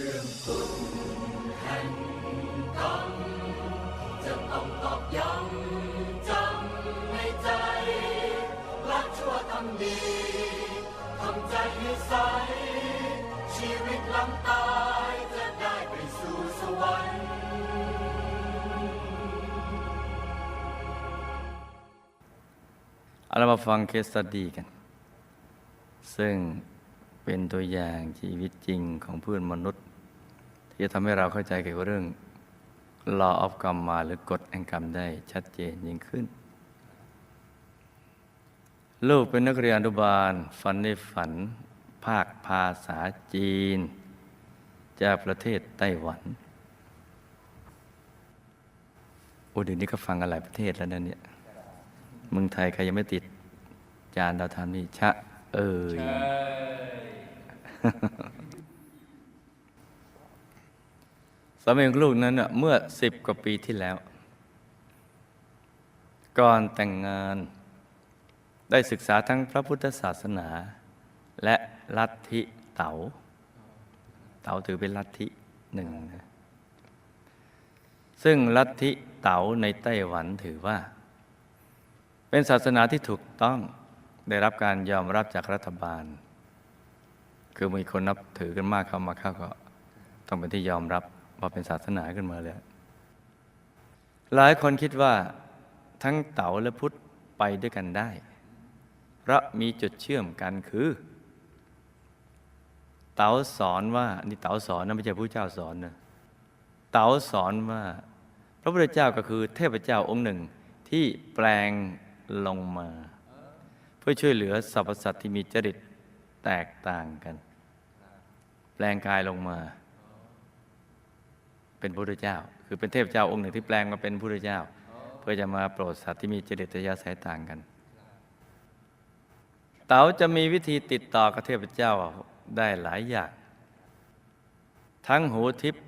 รื่องคุณแห่งกรรมจะต้องตอกย้ำจำในใจละชั่วทำดีทำใจให้ใส ชีวิตหลังตายจะได้ไปสู่สวรรค์เอาเรามาฟังเคสสตดีกัน ซึ่ง เป็นตัวอย่างชีวิตจริงของเพื่อนมนุษย์ ที่จะทำให้เราเข้าใจเกี่ยวกับเรื่อง law of กรรมมาหรือกฎแห่งกรรมได้ชัดเจนยิ่งขึ้น ลูกเป็นนักเรียนอนุบาล ฝันในฝัน ภาคภาษาจีน จากประเทศไต้หวันโอ้เดี๋ยวนี้ก็ฟังกันหลายประเทศแล้วนะเนี่ยเมืองไทยใครยังไม่ติดจานดาวธรรมนี่ชะ เอ่ยสามีของลูกนั้นน่ะเมื่อสิบกว่าปีที่แล้ว ก่อนแต่งงาน ได้ศึกษาทั้งพระพุทธศาสนา และลัทธิเต๋า เต๋าถือเป็นลัทธิหนึ่งนะซึ่งลัทธิเต๋าในไต้หวันถือว่า เป็นศาสนาที่ถูกต้อง ได้รับการยอมรับจากรัฐบาล คือมีคนนับถือกันมากเข้ามาเข้าก็ต้องเป็นที่ยอมรับว่าเป็นศาสนาขึ้นมาเลยหลายคนคิดว่าทั้งเต๋าและพุทธไปด้วยกันได้ เพราะมีจุดเชื่อมกันคือ เต๋าสอนว่านี่เต๋าสอนนะไม่ใช่ผู้เจ้าสอนนะเต๋าสอนว่า พระพุทธเจ้าก็คือเทพเจ้าองค์หนึ่งที่แปลงลงมา เพื่อช่วยเหลือสรรพสัตว์ที่มีจริตแตกต่างกัน แปลงกายลงมา เป็นพระพุทธเจ้า คือเป็นเทพเจ้าองค์หนึ่งที่แปลงมาเป็นพระพุทธเจ้า เพื่อจะมาโปรดสัตว์ที่มีจริตยาสายต่างกัน เต๋าจะมีวิธีติดต่อกับเทพเจ้าได้หลายอย่างทั้งหูทิพย์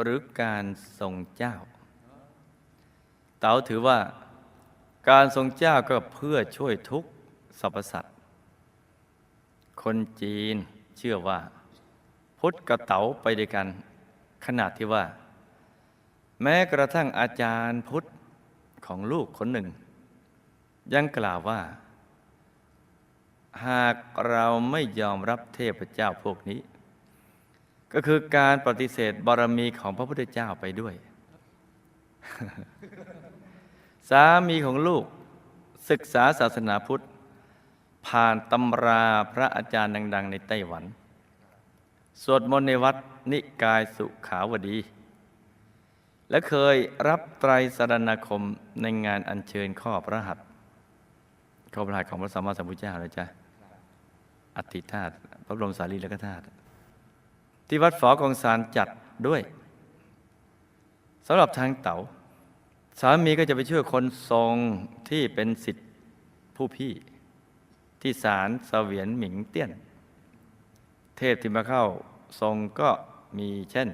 หรือการทรงเจ้า เต๋าถือว่าการทรงเจ้าก็เพื่อช่วยทุก สรรพสัตว์คนจีนเชื่อว่า พุทธกับเต๋าไปด้วยกัน ขนาดที่ว่า แม้กระทั่งอาจารย์พุทธของลูกคนหนึ่ง ยังกล่าวว่า หากเราไม่ยอมรับเทพเจ้าพวกนี้ ก็คือการปฏิเสธบารมีของพระพุทธเจ้าไปด้วย สามีของลูกศึกษาศาสนาพุทธ ผ่านตำราพระอาจารย์ดัง ๆ ในไต้หวัน สวดมนต์ในวัดนิกายสุขาวดี และเคยรับไตรสรณคมในงานอัญเชิญข้อพระหัตถ์ข้อพระหัตถ์ของพระสัมมาสัมพุทธเจ้าเลยจ้ะอัฐิธาตุพระบรมสารีริกธาตุที่วัดฝอกองสารจัดด้วยสำหรับทางเต๋าสามีก็จะไปช่วยคนทรงที่เป็นสิทธิผู้พี่ ที่ศาลเสวียนหมิงเตี้ยน เทพที่มาเข้าทรงก็มีเช่น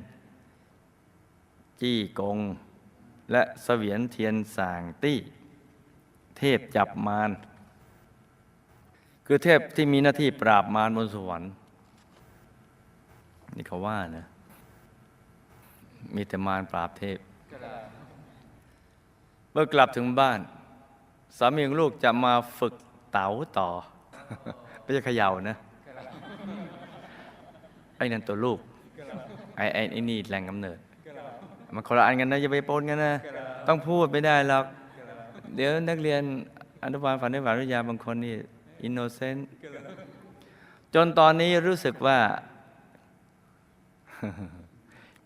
จี้กง และเสวียนเทียนสางตี้ เทพจับมารคือเทพที่มีหน้าที่ปราบมารบนสวรรค์นี่เขาว่านะ มีแต่มารปราบเทพ เมื่อกลับถึงบ้าน สามีของลูกจะมาฝึกเต๋าต่อ ไม่ใช่เขย่านะไอ้นั่นตัวลูกไอ้ไอ้ไอ้นี่แรงกำเนิด มันคนละอันกันนะอย่าไปปนกันนะต้องพูดไม่ได้หรอกเดี๋ยวนักเรียนอนุบาลฝันในฝันวิทยาบางคนนี่อินโนเซนต์จนตอนนี้รู้สึกว่า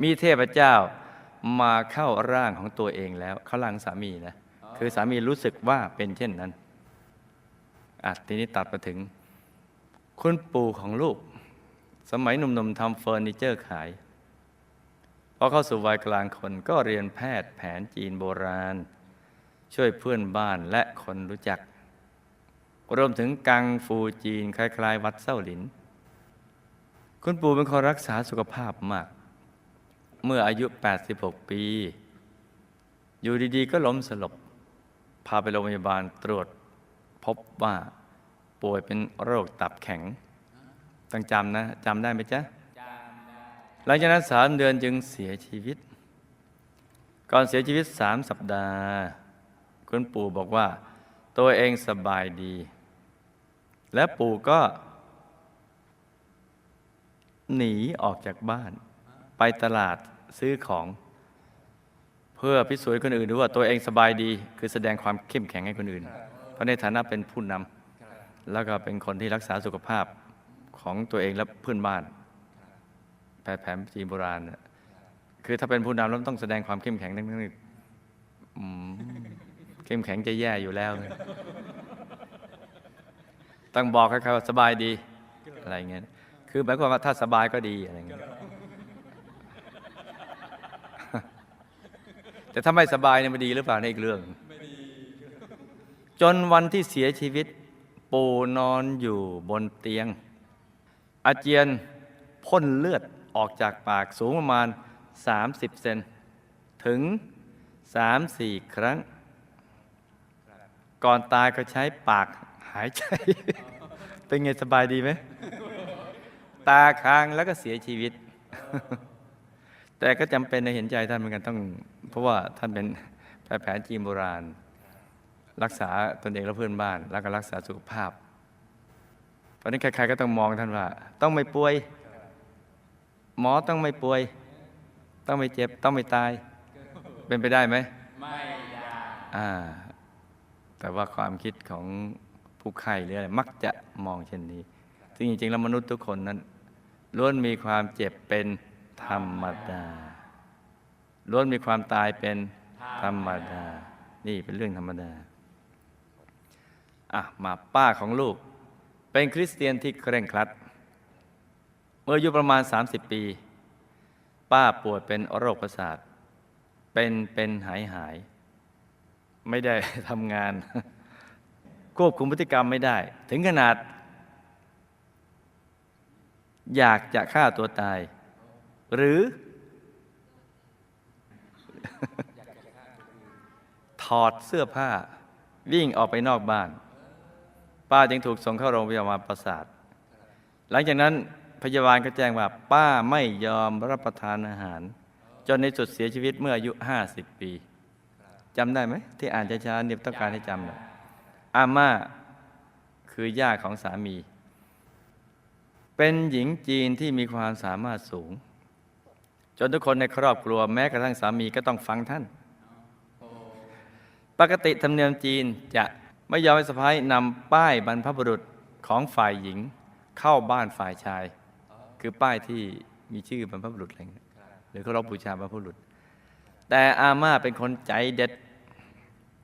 มีเทพเจ้ามาเข้าร่างของตัวเองแล้ว เข้าร่างสามีนะ คือสามีรู้สึกว่าเป็นเช่นนั้น อะทีนี้ตัดมาถึง คุณปู่ของลูก สมัยหนุ่มๆทำเฟอร์นิเจอร์ขายพอเข้าสู่วัยกลางคนก็เรียนแพทย์แผนจีนโบราณ ช่วยเพื่อนบ้านและคนรู้จัก รวมถึงกังฟูจีนคล้ายๆ วัดเส้าหลิน คุณปู่เป็นคนรักษาสุขภาพมาก เมื่ออายุ 86 ปี อยู่ดีๆ ก็ล้มสลบ พาไปโรงพยาบาลตรวจ พบว่าป่วยเป็นโรคตับแข็ง ต้องจำนะจำได้ไหมจ๊ะหลังจากนั้นสามเดือนจึงเสียชีวิต ก่อนเสียชีวิตสามสัปดาห์ คุณปู่บอกว่า ตัวเองสบายดี และปู่ก็ หนีออกจากบ้าน ไปตลาดซื้อของ เพื่อพิสูจน์คนอื่นดูว่าตัวเองสบายดี คือแสดงความเข้มแข็งให้คนอื่น ราะในฐานะเป็นผู้นำแล้วก็เป็นคนที่รักษาสุขภาพของตัวเองและเพื่อนบ้านแผนแผนจีนโบราณน่ะคือถ้าเป็นผู้นำแล้วต้องแสดงความเข้มแข็งทั้งนั้นเข้มแข็งจะแย่อยู่แล้ว ต้องบอกให้เขาสบายดีอะไรเงี้ยคือหมายความว่าถ้าสบายก็ดีอะไรเงี้ยแต่ถ้าไม่สบายเนี่ยมันดีหรือเปล่าในนอีกเรื่อง จนวันที่เสียชีวิต ปู่นอนอยู่บนเตียง อาเจียนพ่นเลือดออกจากปากสูงประมาณ 30 เซนถึง 3-4 ครั้ง ก่อนตายก็ใช้ปากหายใจ เป็นไงสบายดีไหม ตาค้างแล้วก็เสียชีวิต แต่ก็จำเป็นในเห็นใจท่านเหมือนกันต้อง เพราะว่าท่านเป็นแพทย์แผนจีนโบราณ รักษาตนเองและเพื่อนบ้าน แล้วก็รักษาสุขภาพเพราะฉะนั้นใครๆก็ต้องมองท่านว่า ต้องไม่ป่วย หมอต้องไม่ป่วย ต้องไม่เจ็บ ต้องไม่ตาย เป็นไปได้ไหมไม่ได้อ่า แต่ว่าความคิดของผู้ไข้หรืออะไรมักจะมองเช่นนี้ ซึ่งจริงๆแล้วมนุษย์ทุกคนนั้นล้วนมีความเจ็บเป็นธรรมดาล้วนมีความตายเป็นธรรมดา นี่เป็นเรื่องธรรมดา อะมาป้าของลูก เป็นคริสเตียนที่เคร่งครัด เมื่ออายุประมาณ 30 ปี ป้าป่วยเป็นโรคประสาท เป็นเป็นหายหาย ไม่ได้ทำงาน ควบคุมพฤติกรรมไม่ได้ ถึงขนาด อยากจะฆ่าตัวตาย หรือถอดเสื้อผ้าวิ่งออกไปนอกบ้าน ป้าจึงถูกส่งเข้าโรงพยาบาลประสาท หลังจากนั้นพยาบาลก็แจ้งว่า ป้าไม่ยอมรับประทานอาหาร จนในสุดเสียชีวิตเมื่ออายุ 50 ปีจำได้ไหมที่อ่านช้าๆเนี่ยต้องการให้จำน่อยอาม่าคือย่าของสามี เป็นหญิงจีนที่มีความสามารถสูง จนทุกคนในครอบครัวแม้กระทั่งสามีก็ต้องฟังท่าน ปกติธรรมเนียมจีนจะ ไม่ยอมให้สะพ้ายนำป้ายบรรพบุรุษของฝ่ายหญิงเข้าบ้านฝ่ายชาย คือป้ายที่มีชื่อบรรพบุรุษอะไรเงี้ยหรือเคารพบูชาบรรพบุรุษ แต่อาม่าเป็นคนใจเด็ด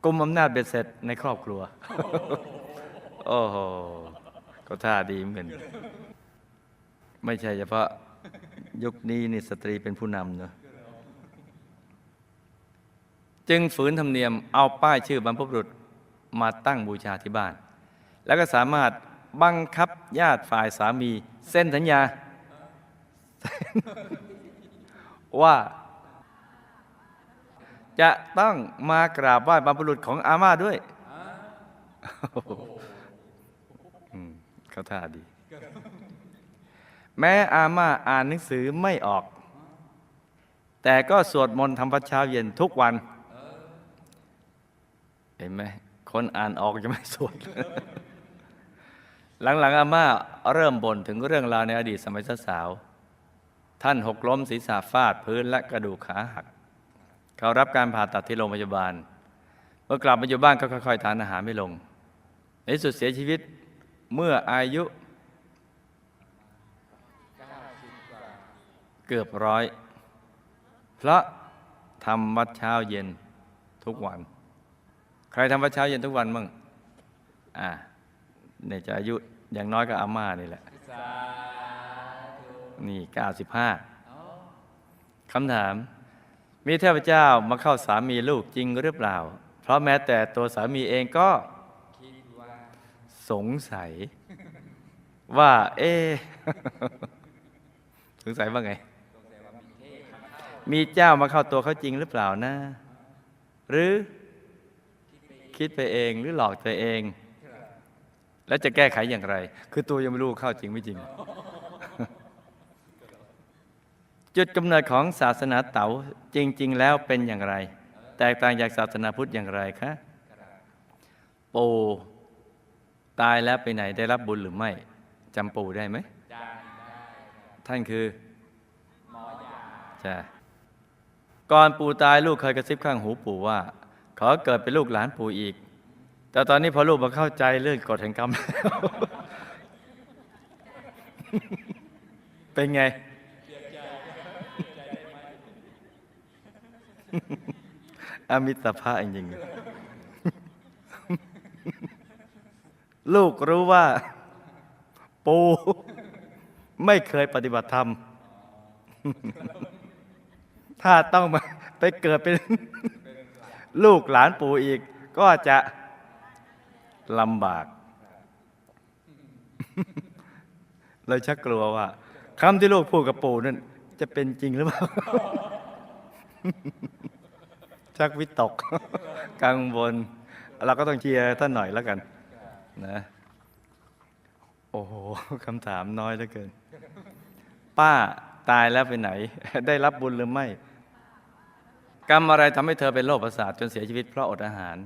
กุมอำนาจเบ็ดเสร็จในครอบครัว โอ้โห ก็ท่าดีเหมือนกันไม่ใช่เฉพาะยุคนี้นี่สตรีเป็นผู้นำเนอะจึงฝืนธรรมเนียมเอาป้ายชื่อบรรพบุรุษ มาตั้งบูชาที่บ้าน แล้วก็สามารถบังคับญาติฝ่ายสามีเส้นสัญญา ว่า จะต้องมากราบไหว้บรรพบุรุษของอาม่าด้วยเขาท่าดี แม้อาม่าอ่านหนังสือไม่ออก แต่ก็สวดมนต์ทำวัดเช้าเย็นทุกวัน เห็นไหม คนอ่านออกจะไม่สวดหลังๆอาม่าเริ่มบ่นถึงเรื่องราวในอดีตสมัยสาว ท่านหกล้มศีรษะฟาดพื้นและกระดูกขาหัก เขารับการผ่าตัดที่โรงพยาบาล เมื่อกลับมาอยู่บ้านก็ค่อยๆทานอาหารไม่ลง ในสุดเสียชีวิตเมื่ออายุ เกือบร้อย เพราะทำวัดเช้าเย็นทุกวัน ใครทำวัดเช้าเย็นทุกวันมั่งอ่าเนี่ยจะอายุอย่างน้อยก็อาม่านี่แหละสาธุนี่เก้าสิบห้าคำถาม มีเทพเจ้ามาเข้าสามีลูกจริงหรือเปล่า เพราะแม้แต่ตัวสามีเองก็คิดว่าสงสัย ว่า เอ๊ะสงสัยว่าไงสงสัยว่ามีเทพมาเข้ามีเจ้ามาเข้าตัวเขาจริงหรือเปล่านะ หรือ คิดไปเองหรือหลอกตัวเอง แล้วจะแก้ไขอย่างไร คือตัวยังไม่รู้เข้าจริงไม่จริง จุดกำเนิดของศาสนาเต๋าจริง ๆ แล้วเป็นอย่างไร แตกต่างจากศาสนาพุทธอย่างไรคะปู่ตายแล้วไปไหนได้รับบุญหรือไม่จำปู่ได้ไหมจานได้ท่านคือหมอยาใช่ก่อนปู่ตายลูกเคยกระซิบข้างหูปู่ว่า ขอเกิดเป็นลูกหลานปู่อีก แต่ตอนนี้พอลูกมาเข้าใจเรื่องกฎแห่งกรรมแล้วเป็นไง อมิตรภาพจริงลูกรู้ว่า ปู่ไม่เคยปฏิบัติธรรม ถ้าต้องมาไปเกิดเป็น ลูกหลานปู่อีก ก็จะลำบากเลยชักกลัวว่าคำที่ลูกพูดกับปู่นั่นจะเป็นจริงหรือเปล่า ชักวิตก กังวลเราก็ต้องเชียร์ท่านหน่อยแล้วกันนะ โอ้โหคำถามน้อยเหลือเกิน ป้าตายแล้วไปไหน ได้รับบุญหรือไม่ กรรมอะไรทำให้เธอเป็นโรคประสาทจนเสียชีวิตเพราะอดอาหาร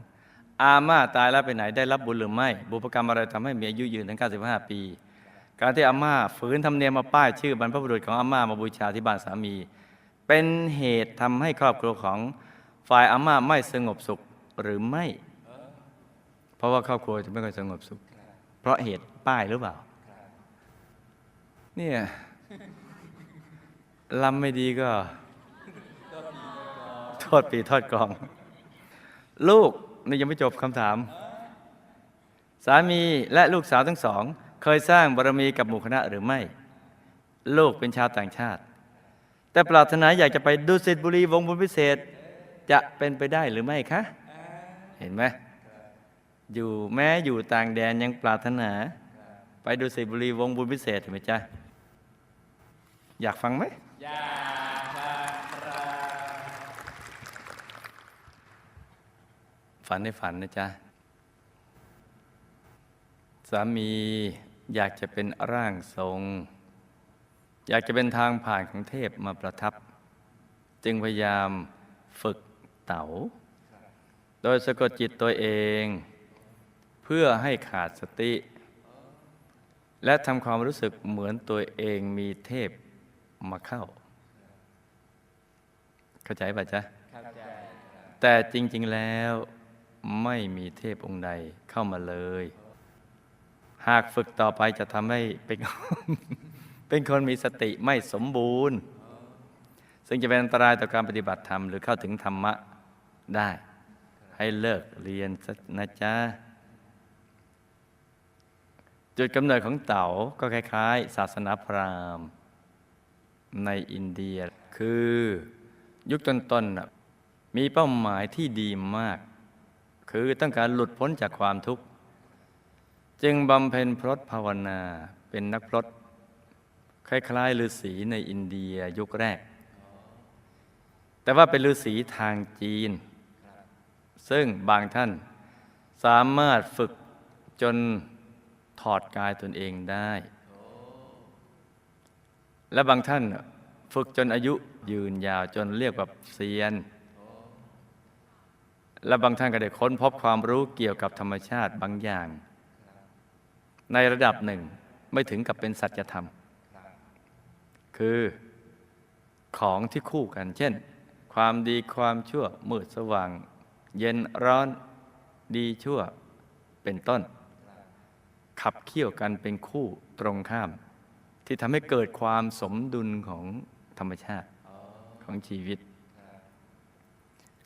อาม่าตายแล้วไปไหนได้รับบุญหรือไม่ บุพกรรมอะไรทำให้มีอายุยืนถึง 95 ปี การที่อาม่าฝืนทำเนียมมาป้ายชื่อบรรพบุรุษของอาม่ามาบูชาที่บ้านสามี เป็นเหตุทำให้ครอบครัวของฝ่ายอาม่าไม่สงบสุขหรือไม่ เพราะว่าครอบครัวจะไม่ค่อยสงบสุข เพราะเหตุป้ายหรือเปล่า เนี่ยลำไม่ดีก็ ษปีโทษกอง ลูกนี่ยังไม่จบคำถาม สามีและลูกสาวทั้งสอง เคยสร้างบารมีกับหมู่คณะหรือไม่ ลูกเป็นชาวต่างชาติ แต่ปรารถนาอยากจะไปดุสิตบุรีวงบุญพิเศษ จะเป็นไปได้หรือไม่คะ เห็นไหมอยู่แม้อยู่ต่างแดนยังปรารถนา ไปดุสิบุรีวงบุญพิเศษเห็นไหมจ๊ะอยากฟังไหมยาชาครา ฝันในฝันนะจ๊ะ สามีอยากจะเป็นร่างทรง อยากจะเป็นทางผ่านของเทพมาประทับ จึงพยายามฝึกเต๋า โดยสะกดจิตตัวเอง เพื่อให้ขาดสติ และทำความรู้สึกเหมือนตัวเองมีเทพมาเข้า เข้าใจป่ะจ๊ะเข้าใจแต่จริง ๆ แล้ว ไม่มีเทพองค์ใดเข้ามาเลย หากฝึกต่อไปจะทำให้เป็นเป็นคนมีสติไม่สมบูรณ์ ซึ่งจะเป็นอันตรายต่อการปฏิบัติธรรม หรือเข้าถึงธรรมะได้ ให้เลิกเรียนนะจ๊ะจุดกำเนิดของเต๋าก็คล้าย ๆ ศาสนาพราหมณ์ ในอินเดียคือยุคต้นๆมีเป้าหมายที่ดีมาก คือต้องการหลุดพ้นจากความทุกข์ จึงบำเพ็ญพรตภาวนาเป็นนักพรตคล้ายๆฤาษีในอินเดียยุคแรก แต่ว่าเป็นฤาษีทางจีน ซึ่งบางท่านสามารถฝึกจนถอดกายตนเองได้ และบางท่านฝึกจนอายุยืนยาวจนเรียกว่าเซียน และบางท่านก็ได้ค้นพบความรู้เกี่ยวกับธรรมชาติบางอย่าง ในระดับหนึ่งไม่ถึงกับเป็นสัจธรรม คือของที่คู่กัน เช่น ความดีความชั่วมืดสว่าง เย็นร้อนดีชั่วเป็นต้น ขับเคี่ยวกันเป็นคู่ตรงข้าม ที่ทำให้เกิดความสมดุลของธรรมชาติของชีวิต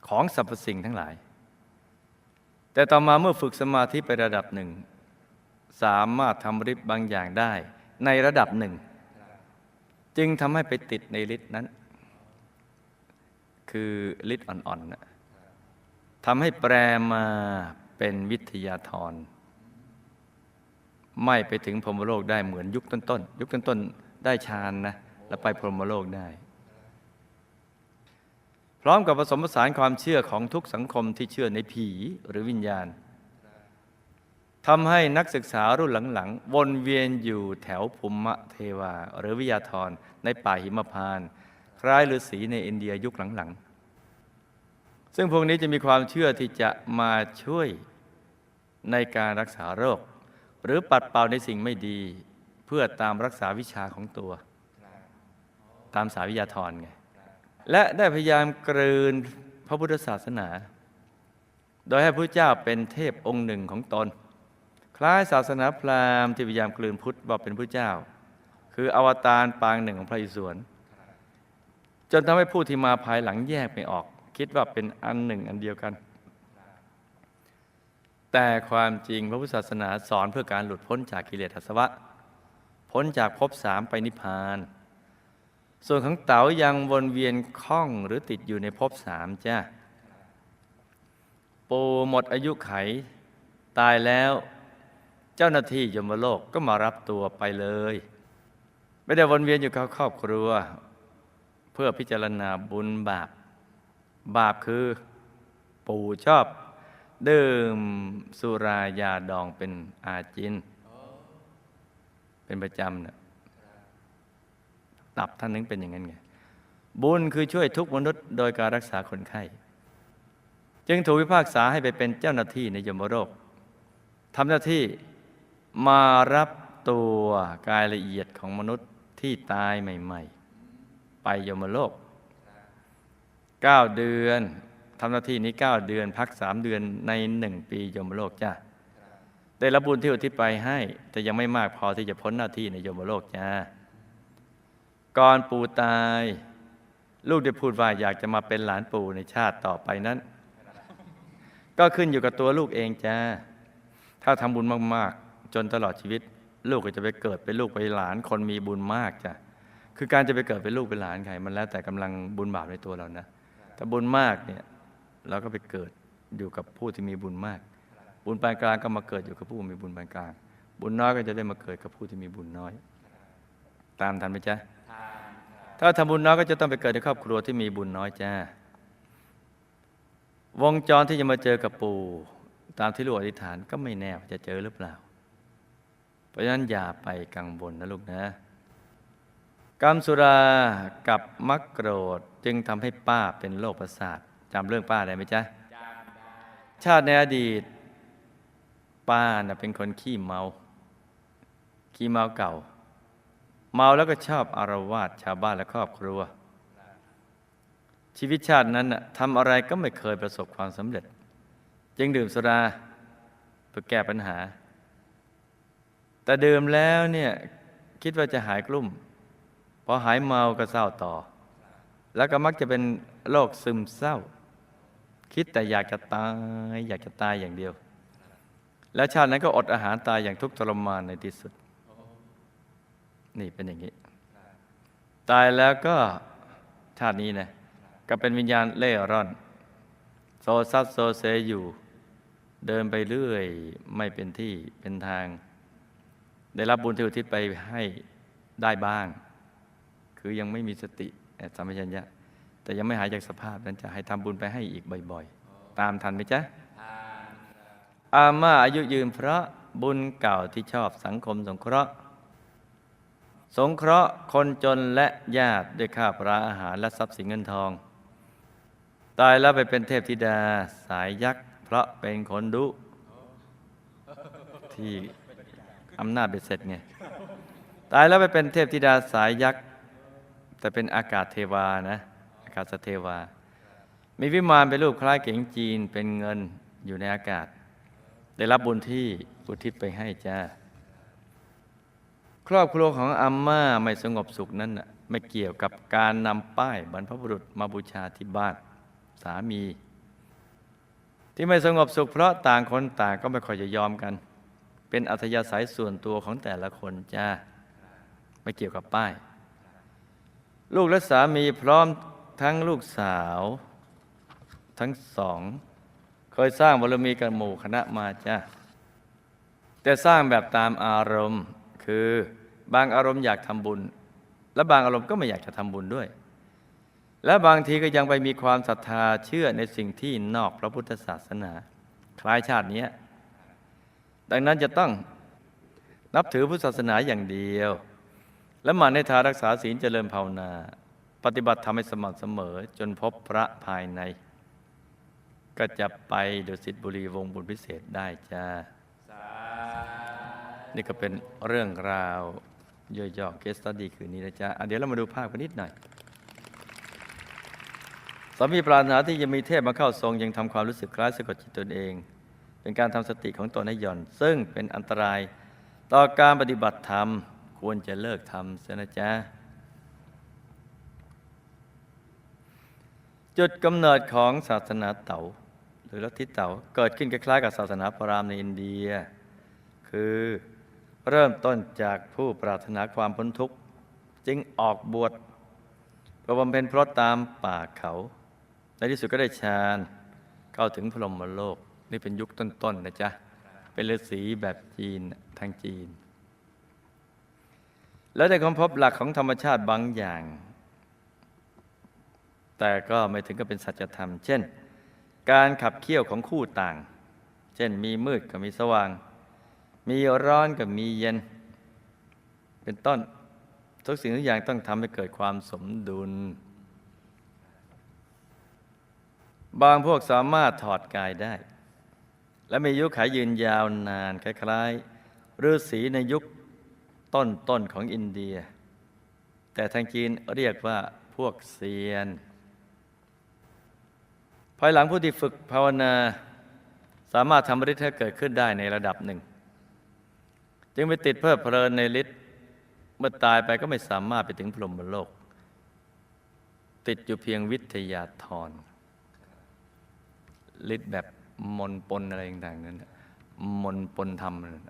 ของสรรพสิ่งทั้งหลาย แต่ต่อมาเมื่อฝึกสมาธิไประดับหนึ่ง สามารถทำฤทธิ์บางอย่างได้ ในระดับหนึ่ง จึงทำให้ไปติดในฤทธิ์นั้น คือฤทธิ์อ่อนๆนะทำให้แปลมาเป็นวิทยาธรไม่ไปถึงพรหมโลกได้เหมือนยุคต้นๆ ยุคต้นๆ ได้ฌานนะ แล้วไปพรหมโลกได้ ร้อมกับผสมผสานความเชื่อของทุกสังคมที่เชื่อในผีหรือวิญญาณทำให้นักศึกษารุ่นหลังๆ วนเวียนอยู่แถวภูมิเทวา หรือวิยาธรในป่าหิมพานคล้ายฤาษีในอินเดียยุคหลังๆ ซึ่งพวกนี้จะมีความเชื่อที่จะมาช่วยในการรักษาโรค หรือปัดเป่าในสิ่งไม่ดี เพื่อตามรักษาวิชาของตัว ตามสายวิทยาธรไง และได้พยายามกลืนพระพุทธศาสนา โดยให้พระเจ้าเป็นเทพองค์หนึ่งของตน คล้ายศาสนาพราหมณ์ที่พยายามกลืนพุทธว่าเป็นพระเจ้า คืออวตารปางหนึ่งของพระอิศวรจนทำให้ผู้ที่มาภายหลังแยกไม่ออก คิดว่าเป็นอันหนึ่งอันเดียวกัน แต่ความจริงพระพุทธศาสนาสอนเพื่อการหลุดพ้นจากกิเลสอาสวะ พ้นจากภพสามไปนิพพาน ส่วนของเต๋ายังวนเวียนคล่องหรือติดอยู่ในภพสามจ้าปูหมดอายุไข ตายแล้วเจ้าหน้าที่ยมโลกก็มารับตัวไปเลย ไม่ได้วนเวียนอยู่กับครอบครัว เพื่อพิจารณาบุญบาป บาปคือปู่ชอบ ดื่มสุรายาดองเป็นอาจิน เป็นประจำเนี่ย ตับท่านนึงเป็นอย่างนั้นไงบุญคือช่วยทุกมนุษย์โดยการรักษาคนไข้ จึงถูกพิพากษาให้ไปเป็นเจ้าหน้าที่ในยมโลกทำหน้าที่มารับตัวกายละเอียดของมนุษย์ที่ตายใหม่ ๆ ไปยมโลก 9 เดือนทำหน้าที่นี้ 9 เดือนพัก3เดือนใน1ปียมโลกจ้าได้รับบุญที่อุทิศไปให้ แต่ยังไม่มากพอที่จะพ้นหน้าที่ในยมโลกจ้า ก่อนปู่ตาย ลูกได้พูดว่าอยากจะมาเป็นหลานปู่ในชาติต่อไปนั้น ก็ขึ้นอยู่กับตัวลูกเองจ้าถ้าทำบุญมากๆ จนตลอดชีวิต ลูกก็จะไปเกิดเป็นลูกเป็นหลานคนมีบุญมากจ้ะคือการจะไปเกิดเป็นลูกเป็นหลานใครมันแล้วแต่กำลังบุญบาปในตัวเรานะแต่บุญมากเนี่ยเราก็ไปเกิดอยู่กับผู้ที่มีบุญมาก บุญปานกลางก็มาเกิดอยู่กับผู้มีบุญปานกลาง บุญน้อยก็จะได้มาเกิดกับผู้ที่มีบุญน้อย ตามทันไหมจ๊ะ ถ้าทำบุญน้อยก็จะต้องไปเกิดในครอบครัวที่มีบุญน้อยจ้าวงจรที่จะมาเจอกับปู่ตามที่ลูกอธิษฐานก็ไม่แน่ว่าจะเจอหรือเปล่า เพราะฉะนั้นอย่าไปกังวลนะลูกนะกรรมสุรากับมักโกรธจึงทำให้ป้าเป็นโรคประสาทจำเรื่องป้าได้ไหมจ๊ะชาติในอดีต ป้าน่ะเป็นคนขี้เมา ขี้เมาเก่า เมาแล้วก็ชอบอารวาสชาวบ้านและครอบครัว ชีวิตชาตินั้นทำอะไรก็ไม่เคยประสบความสำเร็จ จึงดื่มสุราเพื่อแก้ปัญหา แต่ดื่มแล้วเนี่ยคิดว่าจะหายกลุ่มพอหายเมาก็เศร้าต่อ แล้วก็มักจะเป็นโรคซึมเศร้า คิดแต่อยากจะตาย อยากจะตายอย่างเดียว แล้วชาตินั้นก็อดอาหารตายอย่างทุกข์ทรมานในที่สุด นี่เป็นอย่างนี้ ตายแล้วก็ชาตินี้นะก็เป็นวิญญาณเล่ร่อน โซซัดโซเซอยู่ เดินไปเรื่อย ไม่เป็นที่เป็นทาง ได้รับบุญที่อุทิศไปให้ได้บ้าง คือยังไม่มีสติสัมปชัญญะแต่ยังไม่หายจากสภาพนั้นจะให้ทำบุญไปให้อีกบ่อยๆ ตามทันไหมจ๊ะอาม่าอายุยืนเพราะบุญเก่าที่ชอบสังคมสงเคราะห์ สงเคราะห์คนจนและญาติด้วยข้าวปลาอาหารและทรัพย์สินเงินทอง ตายแล้วไปเป็นเทพธิดาสายยักษ์ เพราะเป็นคนดุที่อำนาจเบ็ดเสร็จไงตายแล้วไปเป็นเทพธิดาสายยักษ์ แต่เป็นอากาศเทวานะอากาศเทวา มีวิมานเป็นรูปคล้ายเก๋งจีนเป็นเงินอยู่ในอากาศ ได้รับบุญที่อุทิศไปให้จ้า ครอบครัวของอาม่าไม่สงบสุขนั้นน่ะไม่เกี่ยวกับการนำป้ายบรรพบุรุษมาบูชาที่บ้านสามี ที่ไม่สงบสุข เพราะต่างคนต่างก็ไม่ค่อยจะยอมกัน เป็นอัธยาศัยส่วนตัวของแต่ละคนจ้าไม่เกี่ยวกับป้าย ลูกและสามีพร้อมทั้งลูกสาว ทั้งสอง เคยสร้างบารมีกันหมู่คณะมาจ้าแต่สร้างแบบตามอารมณ์ คือบางอารมณ์อยากทำบุญ และบางอารมณ์ก็ไม่อยากจะทำบุญด้วย และบางทีก็ยังไปมีความศรัทธาเชื่อในสิ่งที่นอกพระพุทธศาสนา คล้ายชาตินี้ดังนั้นจะต้องนับถือพุทธศาสนาอย่างเดียว และหมั่นในทารักษาศีลเจริญภาวนา ปฏิบัติทำให้สม่ำเสมอจนพบพระภายใน ก็จะไปดุสิตบุรีวงบุญพิเศษได้จ้า นี่ก็เป็นเรื่องราวย่อๆเกสต u d ดีคืนนี้นะจ๊ะะเดี๋ยวเรามาดูภาพกันนิดหน่อยสามีปรารถนาที่จะมีเทพมาเข้าทรงยังทำความรู้สึกคล้ายสะกดจิตตนเอง เป็นการทำสติของตนให้หย่อน ซึ่งเป็นอันตราย ต่อการปฏิบัติธรรม ควรจะเลิกทำเสียนะจ๊ะจุดกำเนิดของศาสนาเต๋าหรือลัทธิเต๋าเกิดขึ้นคล้ายๆกับศาสนาพราหมณ์ในอินเดีย คือ เริ่มต้นจากผู้ปรารถนาความพ้นทุกข์ จึงออกบวชประบำเพ็ญเพราะตามป่าเขา ในที่สุดก็ได้ฌานเข้าถึงพรหมโลก นี่เป็นยุคต้นๆนะจ๊ะ เป็นฤาษีแบบจีนทางจีน แล้วได้ค้นพบหลักของธรรมชาติบางอย่าง แต่ก็ไม่ถึงกับเป็นสัจธรรม เช่น การขับเคี่ยวของคู่ต่าง เช่นมีมืดกับมีสว่าง มีร้อนกับมีเย็น เป็นต้น ทุกสิ่งทุกอย่างต้องทำให้เกิดความสมดุล บางพวกสามารถถอดกายได้ และมีอายุขายยืนยาวนาน คล้ายๆฤาษีในยุคต้นๆของอินเดีย แต่ทางจีนเรียกว่าพวกเซียน ภายหลังผู้ที่ฝึกภาวนา สามารถทำฤทธิ์ให้เกิดขึ้นได้ในระดับหนึ่ง จึงไปติดเพลิดเพลินในฤทธิ์เมื่อตายไปก็ไม่สามารถไปถึงพรหมโลก ติดอยู่เพียงวิทยาธรฤทธิ์แบบมนปนอะไรต่างๆนั้นน่ะมนปนธรรมนั่น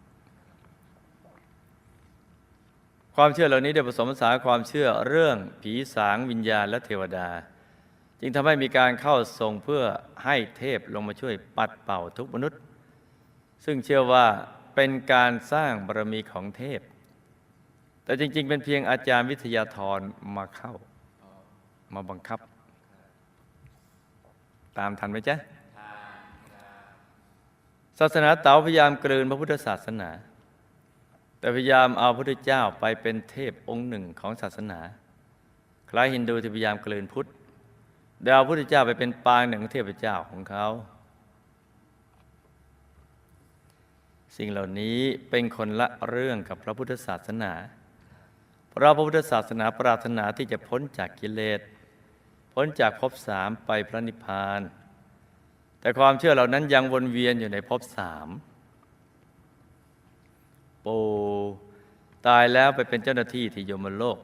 ความเชื่อเหล่านี้ได้ผสมผสานความเชื่อเรื่องผีสางวิญญาณและเทวดา จึงทำให้มีการเข้าทรงเพื่อให้เทพลงมาช่วยปัดเป่าทุกมนุษย์ ซึ่งเชื่อว่า เป็นการสร้างบารมีของเทพ แต่จริง ๆ เป็นเพียงอาจารย์วิทยาธรมาเข้า มาบังคับ ตามทันไหมจ๊ะศาสนาเต๋าพยายามกลืนพระพุทธศาสนา แต่พยายามเอาพระพุทธเจ้าไปเป็นเทพองค์หนึ่งของศาสนา คล้ายฮินดูที่พยายามกลืนพุทธโดยเอาพระพุทธเจ้าไปเป็นปางหนึ่งของเทพเจ้าของเขา สิ่งเหล่านี้เป็นคนละเรื่องกับพระพุทธศาสนาเพราะพระพุทธศาสนาปรารถนาที่จะพ้นจากกิเลส พ้นจากภพสามไปพระนิพพาน แต่ความเชื่อเหล่านั้นยังวนเวียนอยู่ในภพสามปูตายแล้วไปเป็นเจ้าหน้าที่ที่ยมโลก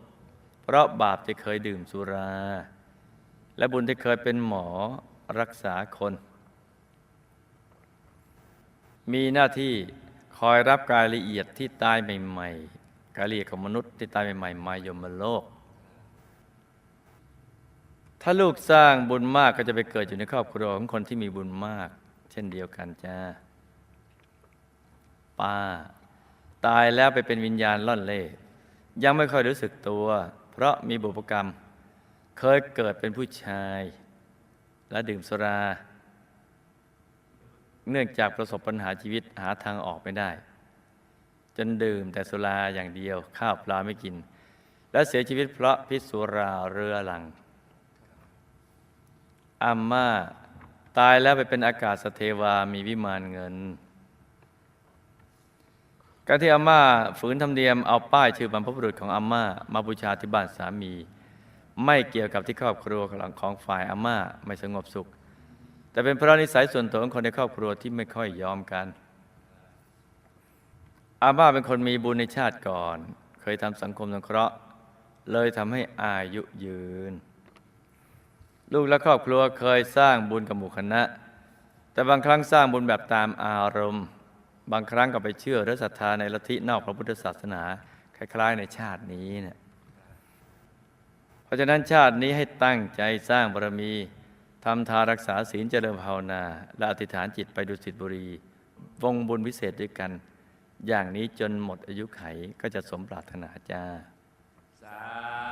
เพราะบาปที่เคยดื่มสุรา และบุญที่เคยเป็นหมอรักษาคน มีหน้าที่ อยรับกายละเอียดที่ตายใหม่ๆกายละเอียดของมนุษย์ที่ตายใหม่ๆมายมโลก ถ้าลูกสร้างบุญมากก็จะไปเกิดอยู่ในครอบครัวของคนที่มีบุญมาก เช่นเดียวกันจ้าป้า ตายแล้วไปเป็นวิญญาณล่อนเล่ยังไม่ค่อยรู้สึกตัว เพราะมีบุพกรรม เคยเกิดเป็นผู้ชาย และดื่มสุรา เนื่องจากประสบปัญหาชีวิตหาทางออกไม่ได้ จนดื่มแต่สุราอย่างเดียวข้าวปลาไม่กิน และเสียชีวิตเพราะพิษสุราเรือหลังอาม่าตายแล้วไปเป็นอากาศสเทวามีวิมานเงินการที่อาม่าฝืนธรรมเนียมเอาป้ายชื่อบรรพบุรุษของอาม่ามาบูชาที่บ้านสามี ไม่เกี่ยวกับที่ครอบครัวของฝ่ายอาม่าไม่สงบสุข แต่เป็นเพราะนิสัยส่วนตัวของคนในครอบครัวที่ไม่ค่อยยอมกัน อาม่าเป็นคนมีบุญในชาติก่อน เคยทำสังคมสงเคราะห์ เลยทำให้อายุยืน ลูกและครอบครัวเคยสร้างบุญกับหมู่คณะ แต่บางครั้งสร้างบุญแบบตามอารมณ์ บางครั้งก็ไปเชื่อและศรัทธาในลัทธินอกพระพุทธศาสนา คล้ายๆในชาตินี้เนี่ยเพราะฉะนั้นชาตินี้ให้ตั้งใจสร้างบารมี ทำทารักษาศีลเจริญภาวนา และอธิษฐานจิตไปดุสิตบุรี วงบุญวิเศษด้วยกัน อย่างนี้จนหมดอายุไขก็จะสมปรารถนาจ้าสา